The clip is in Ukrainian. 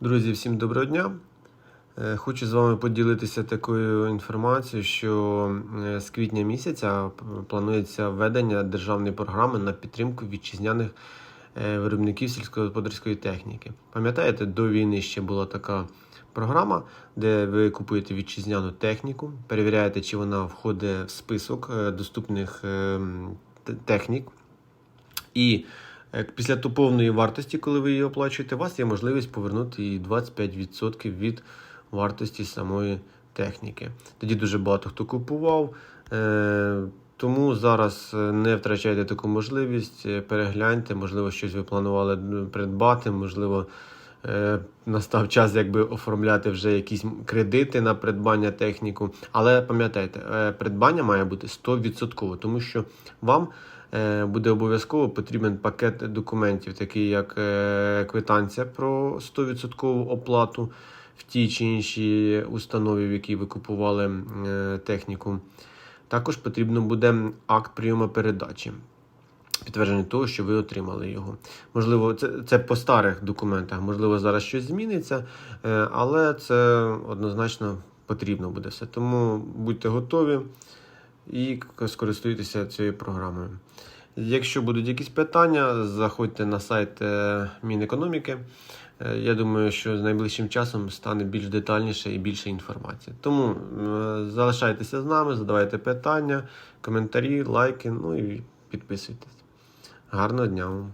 Друзі, всім доброго дня. Е, Хочу з вами поділитися такою інформацією, що е, з квітня місяця планується введення державної програми на підтримку вітчизняних е, виробників сільськогосподарської техніки. Пам'ятаєте, до війни ще була така програма, де ви купуєте вітчизняну техніку, перевіряєте, чи вона входить в список доступних е, м, т- технік. І після ту повної вартості, коли ви її оплачуєте, у вас є можливість повернути їй 25% від вартості самої техніки. Тоді дуже багато хто купував. е, Тому зараз е, не втрачайте таку можливість, е, перегляньте, можливо, щось ви планували придбати, можливо, е, настав час якби оформляти вже якісь кредити на придбання техніку. Але пам'ятайте, е, придбання має бути 100%, тому що вам е, буде обов'язково потрібен пакет документів, такий як е, квитанція про 100% оплату в тій чи іншій установі, в якій ви купували е, техніку. Також потрібно буде акт прийому передачі. Підтвердження того, що ви отримали його. Можливо, це, це по старих документах, можливо, зараз щось зміниться, е, але це однозначно потрібно буде все. Тому будьте готові і скористуйтеся цією програмою. Якщо будуть якісь питання, заходьте на сайт е, Мінекономіки. Е, Я думаю, що з найближчим часом стане більш детальніше і більше інформації. Тому е, залишайтеся з нами, задавайте питання, коментарі, лайки, ну і підписуйтесь. Гарного дня вам!